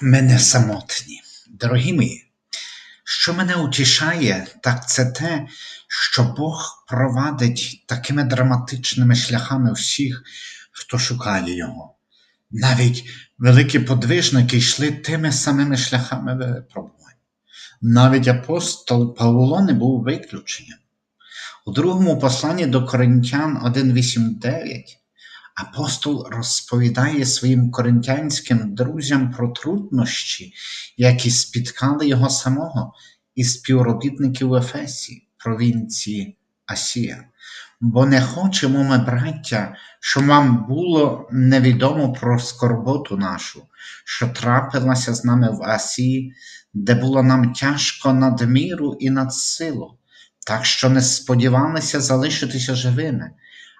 Ми не самотні. Дорогі мої, що мене утішає, так це те, що Бог провадить такими драматичними шляхами всіх, хто шукає Його. Навіть великі подвижники йшли тими самими шляхами випробувань. Навіть апостол Павло не був виключенням. У другому посланні до Коринтян 1.8.9 апостол розповідає своїм коринтянським друзям про труднощі, які спіткали його самого і співробітників в Ефесі, провінції Асія. Бо не хочемо ми, браття, щоб вам було невідомо про скорботу нашу, що трапилася з нами в Асії, де було нам тяжко над міру і над силу, так що не сподівалися залишитися живими,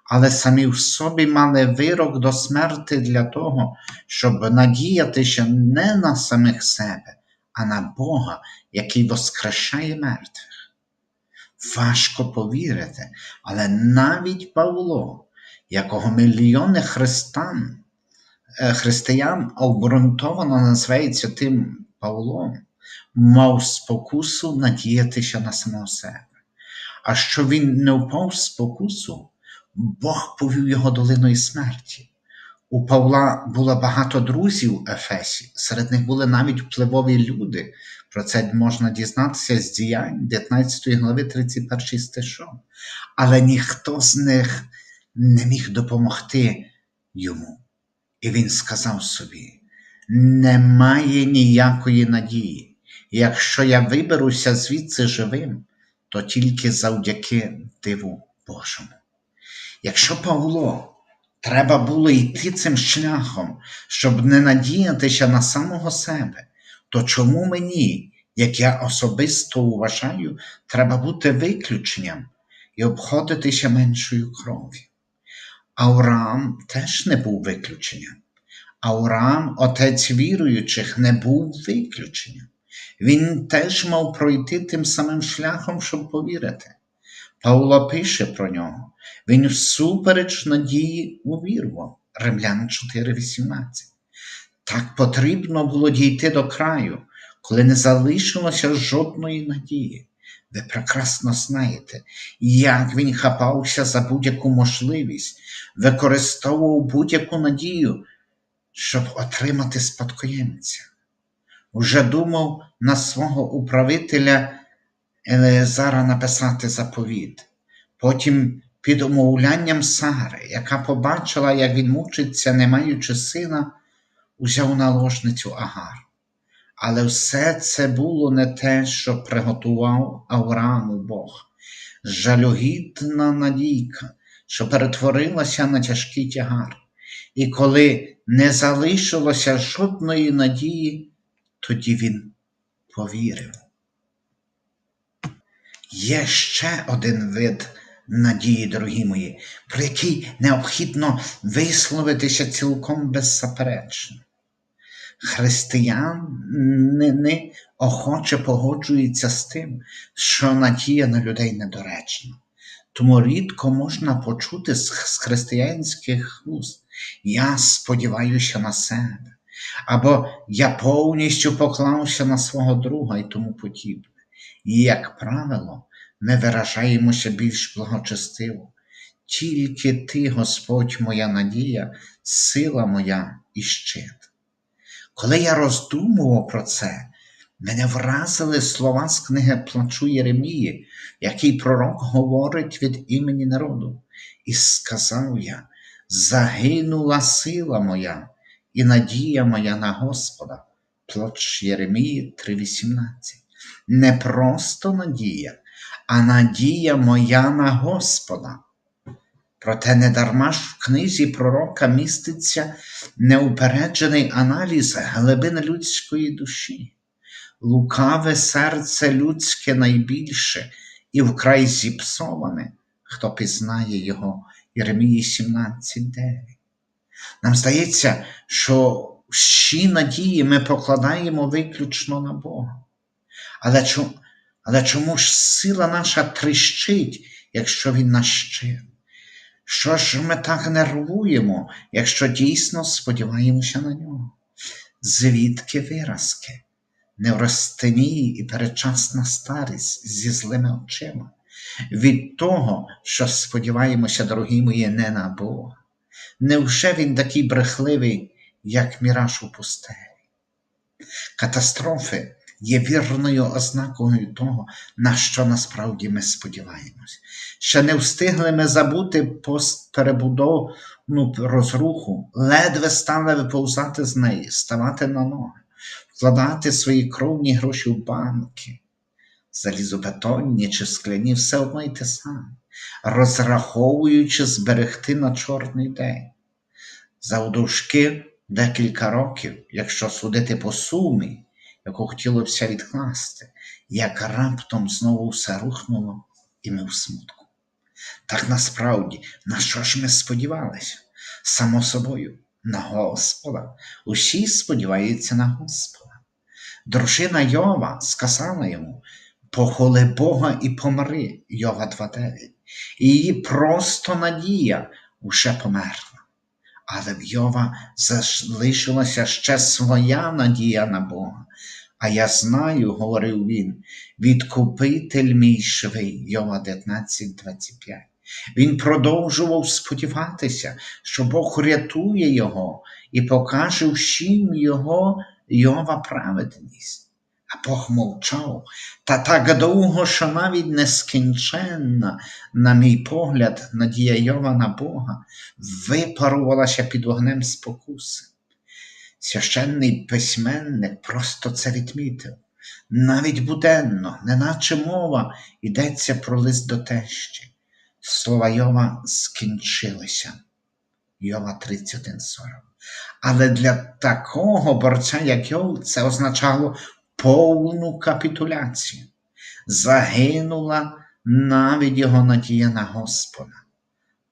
але самі в собі мали вирок до смерти для того, щоб надіятися не на самих себе, а на Бога, який воскрешає мертвих. Важко повірити, але навіть Павло, якого мільйони християн, е, християн обґрунтовано називається тим Павлом, мав спокусу надіятися на самого себе. А що він не впав спокусу, Бог повів його долиною смерті. У Павла було багато друзів в Ефесі, серед них були навіть впливові люди. Про це можна дізнатися з діянь 19 глави 31 стишок. Але ніхто з них не міг допомогти йому. І він сказав собі: немає ніякої надії. Якщо я виберуся звідси живим, то тільки завдяки диву Божому. Якщо Павло треба було йти цим шляхом, щоб не надіятися на самого себе, то чому мені, як я особисто вважаю, треба бути виключенням і обходитися меншою кров'ю? Авраам теж не був виключенням. Авраам, отець віруючих, не був виключенням. Він теж мав пройти тим самим шляхом, щоб повірити. Павло пише про нього. Він всупереч надії увірував. Римлян 4,18. Так потрібно було дійти до краю, коли не залишилося жодної надії. Ви прекрасно знаєте, як він хапався за будь-яку можливість, використовував будь-яку надію, щоб отримати спадкоємця. Уже думав на свого управителя Елеазара написати заповіт. Потім під умовлянням Сари, яка побачила, як він мучиться, не маючи сина, узяв наложницю Агар. Але все це було не те, що приготував Аврааму Бог, жалюгідна надійка, що перетворилася на тяжкий тягар. І коли не залишилося жодної надії, тоді він повірив. Є ще один вид надії, дорогі мої, про який необхідно висловитися цілком беззаперечно. Християни охоче погоджуються з тим, що надія на людей недоречна. Тому рідко можна почути з християнських уст Я сподіваюся на себе, або Я повністю поклався на свого друга і тому подібне. І, як правило, ми виражаємося більш благочестиво. Тільки ти, Господь, моя надія, сила моя і щит. Коли я роздумував про це, мене вразили слова з книги Плачу Єремії, який пророк говорить від імені народу. І сказав я: загинула сила моя і надія моя на Господа. Плач Єремії 3:18. Не просто надія, а надія моя на Господа. Проте недарма ж в книзі пророка міститься неупереджений аналіз глибин людської душі. Лукаве серце людське найбільше і вкрай зіпсоване, хто пізнає його Єремії 17.9. Нам здається, що всі надії ми покладаємо виключно на Бога. Але чому, але чому ж сила наша тріщить, якщо Він нас? Що ж ми так нервуємо, якщо дійсно сподіваємося на нього? звідки виразки, невростенії і передчасна старість зі злими очима, від того, що сподіваємося, дорогі мої, не на Бога. Невже він такий брехливий, як міраж у пустелі? Катастрофи є вірною ознакою того, на що насправді ми сподіваємось. Ще не встигли ми забути постперебудовну розруху, ледве стали виповзати з неї, ставати на ноги, вкладати свої кровні гроші в банки, залізобетонні чи скляні, все одно й те саме, розраховуючи зберегти на чорний день. Завдовжки декілька років, якщо судити по сумі, яку хотілося відкласти, як раптом знову все рухнуло, і ми в смутку. Так насправді, на що ж ми сподівалися? Само собою, на Господа. Усі сподіваються на Господа. Дружина Йова сказала йому: похоли Бога і помри, Йова 2.9. І її просто надія уже померла. Але в Йова залишилася ще своя надія на Бога. А я знаю, говорив він, відкупитель мій швий, Йова 19.25. Він продовжував сподіватися, що Бог рятує його і покаже всім його Йова праведність. А Бог мовчав, та так довго, що навіть нескінченна, на мій погляд, надія Йова на Бога випарувалася під вогнем спокуси. Священний письменник просто це відмітив. Навіть буденно, неначе мова, йдеться про лист до тещі. Слова Йова скінчилися. Йова 31.40. Але для такого борця, як Йов, це означало повну капітуляцію. Загинула навіть його надія на Господа.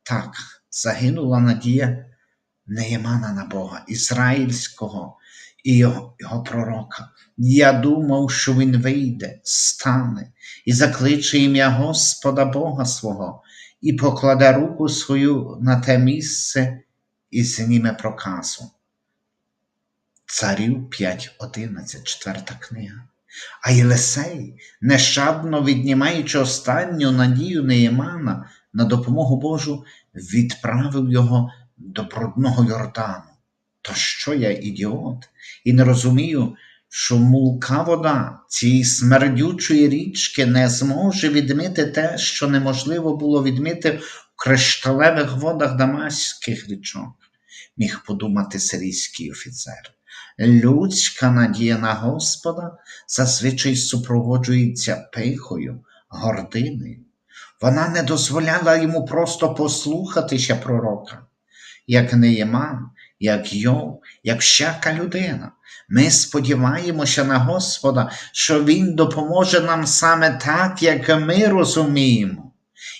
Так, загинула надія Неємана на Бога, Ізраїльського і його, його пророка. Я думав, що він вийде, стане і закличе ім'я Господа Бога свого, і покладе руку свою на те місце і зніме проказу. Царів 5.11, четверта книга. А Єлисей, нещадно віднімаючи останню надію Неємана на допомогу Божу, відправив його до брудного Йордану. То що я ідіот, і не розумію, що мулка вода цієї смердючої річки не зможе відмити те, що неможливо було відмити в кришталевих водах дамаських річок, міг подумати сирійський офіцер. Людська надія на Господа зазвичай супроводжується пихою, гординою. Вона не дозволяла йому просто послухатися пророка, як Неєман, як Йов, як всяка людина. Ми сподіваємося на Господа, що Він допоможе нам саме так, як ми розуміємо,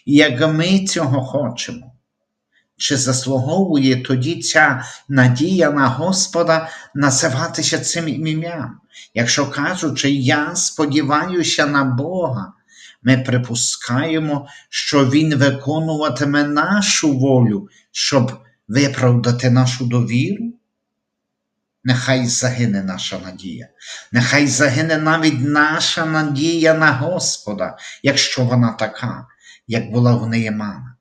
як ми цього хочемо. Чи заслуговує тоді ця надія на Господа називатися цим ім'ям? Якщо кажучи, я сподіваюся на Бога, ми припускаємо, що Він виконуватиме нашу волю, щоб виправдати нашу довіру? Нехай загине наша надія, нехай загине навіть наша надія на Господа, якщо вона така, як була в Неємана.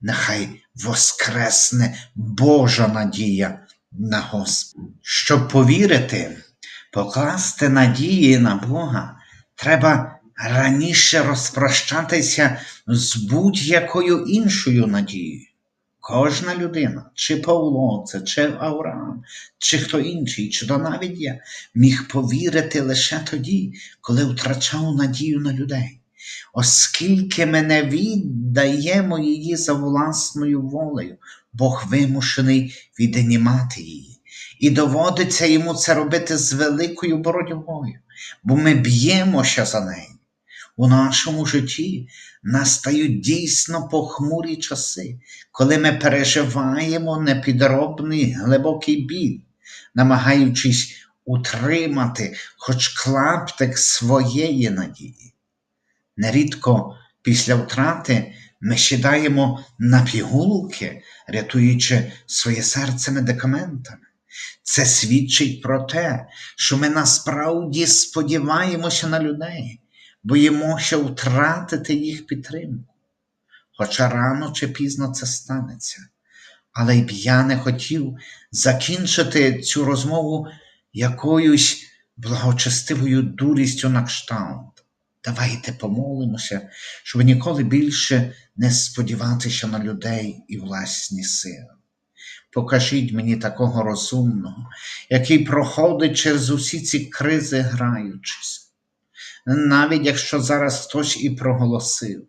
Нехай воскресне Божа надія на Господа. Щоб повірити, покласти надії на Бога, треба раніше розпрощатися з будь-якою іншою надією. Кожна людина, чи Павло, це, чи Авраам, чи хто інший, чи то навіть я, міг повірити лише тоді, коли втрачав надію на людей. Оскільки ми не віддаємо її за власною волею, Бог вимушений віднімати її. І доводиться йому це робити з великою боротьбою, бо ми б'ємося за неї. У нашому житті настають дійсно похмурі часи, коли ми переживаємо непідробний глибокий біль, намагаючись утримати хоч клаптик своєї надії. Нерідко після втрати ми сідаємо на пігулки, рятуючи своє серце медикаментами. Це свідчить про те, що ми насправді сподіваємося на людей, боїмося втратити їх підтримку. Хоча рано чи пізно це станеться. Але б я не хотів закінчити цю розмову якоюсь благочестивою дурістю на кшталт. Давайте помолимося, щоб ніколи більше не сподіватися на людей і власні сили. Покажіть мені такого розумного, який проходить через усі ці кризи, граючись. Навіть якщо зараз хтось і проголосив,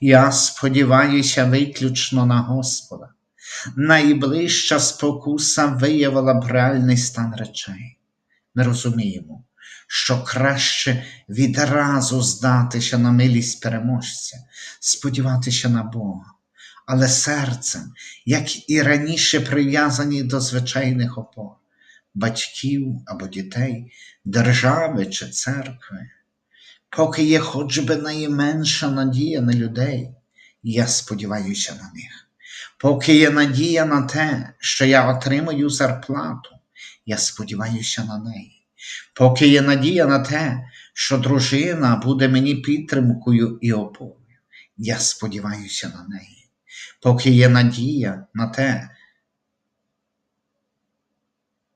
я сподіваюся виключно на Господа. Найближча спокуса виявила б реальний стан речей. Ми розуміємо, що краще відразу здатися на милість переможця, сподіватися на Бога, але серцем, як і раніше прив'язані до звичайних опор, батьків або дітей, держави чи церкви. Поки є хоч би найменша надія на людей, я сподіваюся на них. Поки є надія на те, що я отримаю зарплату, я сподіваюся на неї. Поки є надія на те, що дружина буде мені підтримкою і опорою, я сподіваюся на неї. Поки є надія на те,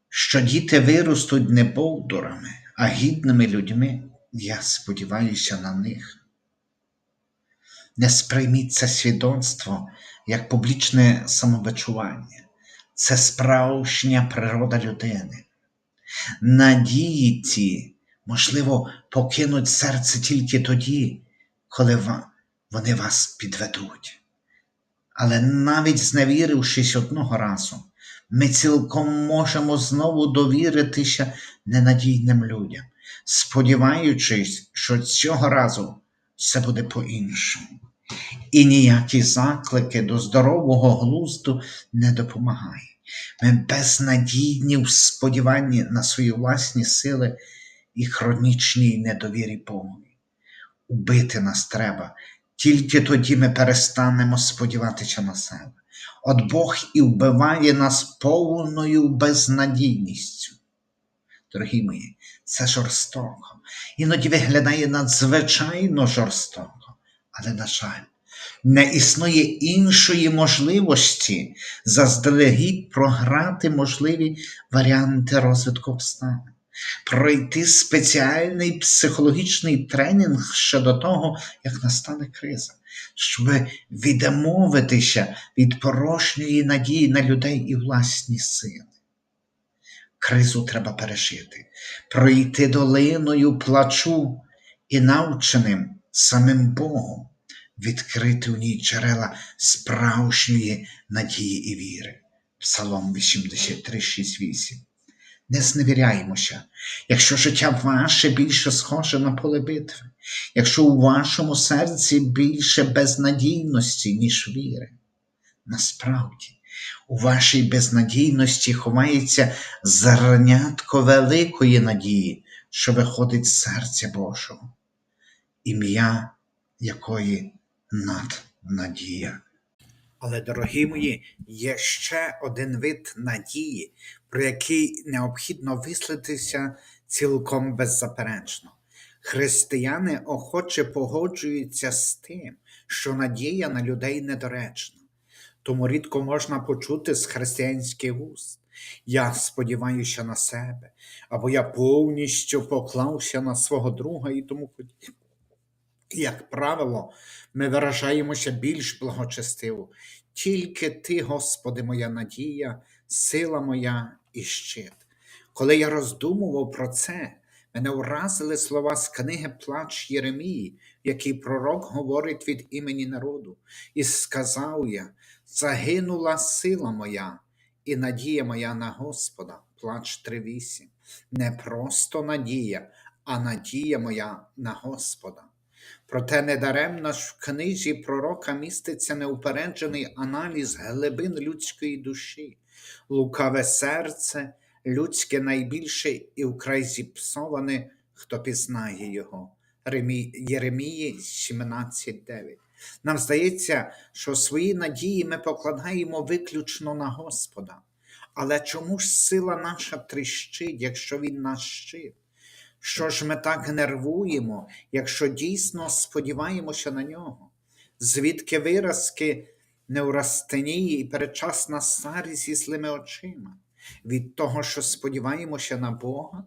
що діти виростуть не бовдурами, а гідними людьми, я сподіваюся на них. Не сприйміть це свідоцтво як публічне самобичування. Це справжня природа людини. Надії ці, можливо, покинуть серце тільки тоді, коли вони вас підведуть. Але навіть зневірившись одного разу, ми цілком можемо знову довіритися ненадійним людям, сподіваючись, що цього разу все буде по-іншому. І ніякі заклики до здорового глузду не допомагають. Ми безнадійні в сподіванні на свої власні сили і хронічній недовірі Богові. Убити нас треба, тільки тоді ми перестанемо сподіватися на себе. От Бог і вбиває нас повною безнадійністю. Дорогі мої, це жорстоко. Іноді виглядає надзвичайно жорстоко, але, на жаль, не існує іншої можливості заздалегідь програти можливі варіанти розвитку обставин, пройти спеціальний психологічний тренінг ще до того, як настане криза, щоб відмовитися від порожньої надії на людей і власні сили. Кризу треба пережити, пройти долиною плачу і навченим самим Богом відкрити у ній джерела справжньої надії і віри. Псалом 83, 6, 8. Не зневіряємося, якщо життя ваше більше схоже на поле битви, якщо у вашому серці більше безнадійності, ніж віри. Насправді, у вашій безнадійності ховається зернятко великої надії, що виходить з серця Божого, ім'я якої наднадія. Але, дорогі мої, є ще один вид надії, про який необхідно вислитися цілком беззаперечно. Християни охоче погоджуються з тим, що надія на людей недоречна. Тому рідко можна почути з християнських вуст. Я сподіваюся на себе, або я повністю поклався на свого друга і тому подібне. Як правило, ми виражаємося більш благочестиво. Тільки Ти, Господи, моя надія, сила моя і щит. Коли я роздумував про це, мене вразили слова з книги Плач Єремії, в якій пророк говорить від імені народу, і сказав я: загинула сила моя і надія моя на Господа. Плач 3.8. Не просто надія, а надія моя на Господа. Проте недаремно ж в книзі пророка міститься неупереджений аналіз глибин людської душі, лукаве серце, людське найбільше і вкрай зіпсоване, хто пізнає його. Ремі- Єремії 17.9. Нам здається, що свої надії ми покладаємо виключно на Господа. Але чому ж сила наша тріщить, якщо він наш щит? Що ж ми так нервуємо, якщо дійсно сподіваємося на нього? Звідки виразки неврастенії і передчасна старість зі злими очима? Від того, що сподіваємося на Бога?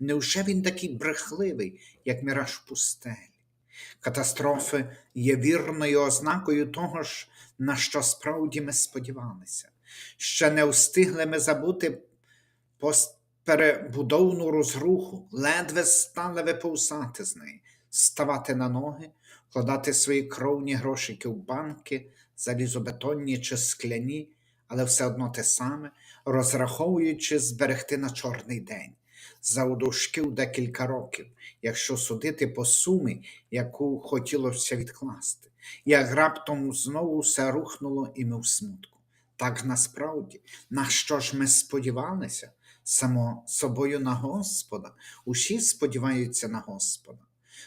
Невже він такий брехливий, як міраж пустелі? Катастрофи є вірною ознакою того ж, на що справді ми сподівалися. Ще не встигли ми забути перебудовну розруху, ледве стали виповзати з неї, ставати на ноги, вкладати свої кровні грошики в банки, залізобетонні чи скляні, але все одно те саме, розраховуючи зберегти на чорний день. Завдовжки в декілька років, якщо судити по сумі, яку хотілося відкласти, як раптом знову все рухнуло і ми в смутку. Так насправді, на що ж ми сподівалися? Само собою на Господа. Усі сподіваються на Господа.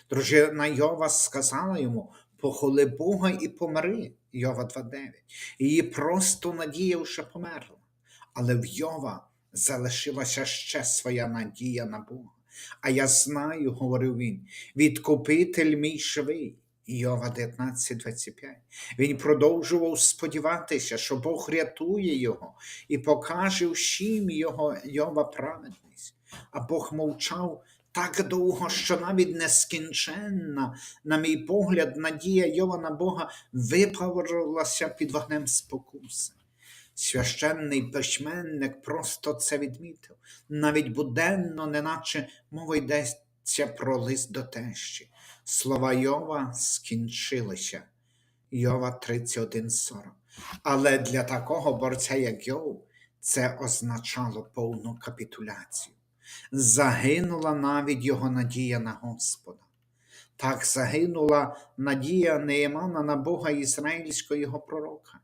Дружина Йова сказала йому: похоли Бога і помри, Йова 2.9. Її просто надія вже померла. Але в Йова залишилася ще своя надія на Бога. А я знаю, говорив він, відкупитель мій живий. Йова 19:25. Він продовжував сподіватися, що Бог рятує його і покаже всім його Йова праведність. А Бог мовчав так довго, що навіть нескінченна, на мій погляд, надія Йова на Бога випарилася під вогнем спокуси. Священний письменник просто це відмітив, навіть буденно, неначе мова йдеться про лист до тещі. Слова Йова скінчилися. Йова 31.40. Але для такого борця, як Йов, це означало повну капітуляцію. Загинула навіть його надія на Господа. Так загинула надія Неємана на Бога ізраїльського його пророка.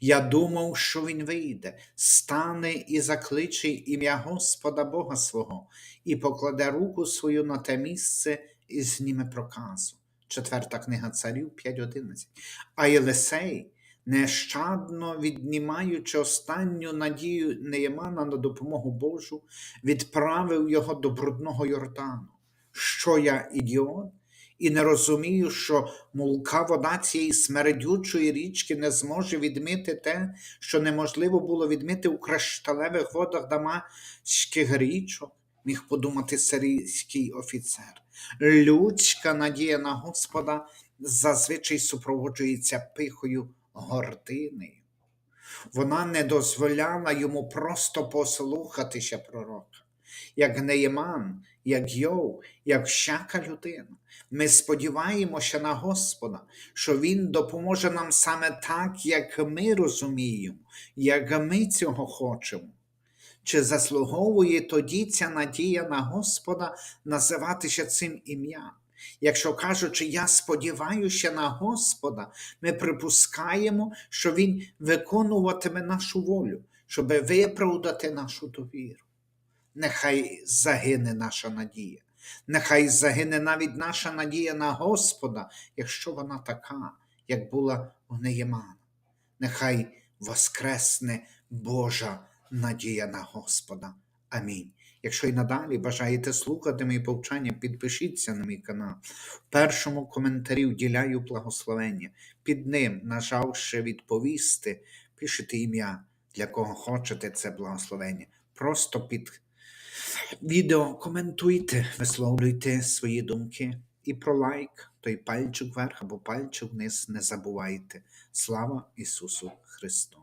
Я думав, що він вийде, стане і закличе ім'я Господа Бога свого, і покладе руку свою на те місце і зніме проказу. Четверта книга царів 5.11. А Єлисей, нещадно віднімаючи останню надію Неємана на допомогу Божу, відправив його до брудного Йордану. Що я ідіот? І не розумію, що мулка вода цієї смердючої річки не зможе відмити те, що неможливо було відмити у кришталевих водах дамаських річок, міг подумати сирійський офіцер. Людська надія на Господа зазвичай супроводжується пихою гординою. Вона не дозволяла йому просто послухатися пророка. Як Неєман, як Йов, як всяка людина. Ми сподіваємося на Господа, що Він допоможе нам саме так, як ми розуміємо, як ми цього хочемо. Чи заслуговує тоді ця надія на Господа називатися цим ім'ям? Якщо кажучи, я сподіваюся на Господа, ми припускаємо, що Він виконуватиме нашу волю, щоб виправдати нашу довіру. Нехай загине наша надія, нехай загине навіть наша надія на Господа, якщо вона така, як була у Неємана. Нехай воскресне Божа надія на Господа. Амінь. Якщо і надалі бажаєте слухати мої повчання, підпишіться на мій канал. В першому коментарі вділяю благословення. Під ним, нажавши відповісти, пишете ім'я, для кого хочете це благословення. Просто під відео коментуйте, висловлюйте свої думки. І про лайк, той пальчик вверх або пальчик вниз не забувайте. Слава Ісусу Христу!